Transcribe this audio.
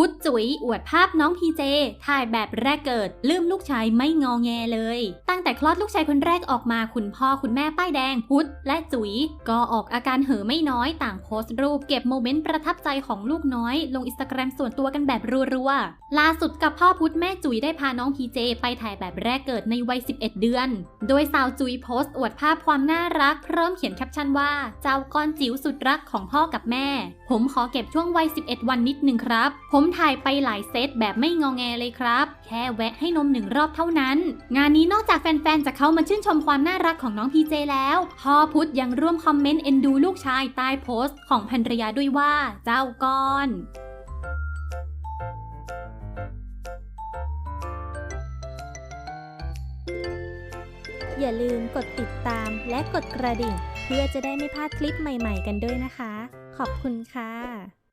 พุทธจุ๋ยอวดภาพน้องพีเจ ถ่ายแบบแรกเกิด ลืมลูกชายไม่งอแงเลย ตั้งแต่คลอดลูกชายคนแรกออกมาคุณพ่อคุณแม่ป้ายแดง พุทธและจุ๋ย ก็ออกอาการเห่อไม่น้อยต่างโพสต์รูปเก็บโมเมนต์ประทับใจของลูกน้อย ลงอินสตาแกรมส่วนตัวกันแบบรัวๆ ล่าสุดกับพ่อพุทธแม่จุ๋ยได้พาน้องพีเจ ไปถ่ายแบบแรกเกิดในวัย 11 เดือน โดยสาวจุ๋ยโพสต์อวดภาพความน่ารัก พร้อมเขียนแคปชั่นว่า เจ้าก้อนจิ๋วสุดรักของพ่อกับแม่ ผมขอเก็บช่วงวัย 11 วันนิดนึงครับ ผมถ่ายไปหลายเซตแบบไม่งอแงเลยครับ แค่แวะให้นมหนึ่งรอบเท่านั้น งานนี้นอกจากแฟนๆ จะเข้ามาชื่นชมความน่ารักของน้องพีเจแล้ว พ่อพุธยังร่วมคอมเมนต์เอ็นดูลูกชายใต้โพสต์ของภรรยาด้วยว่าเจ้าก้อนอย่าลืมกดติดตามและกดกระดิ่ง เพื่อจะได้ไม่พลาดคลิปใหม่ๆกันด้วยนะคะ ขอบคุณค่ะ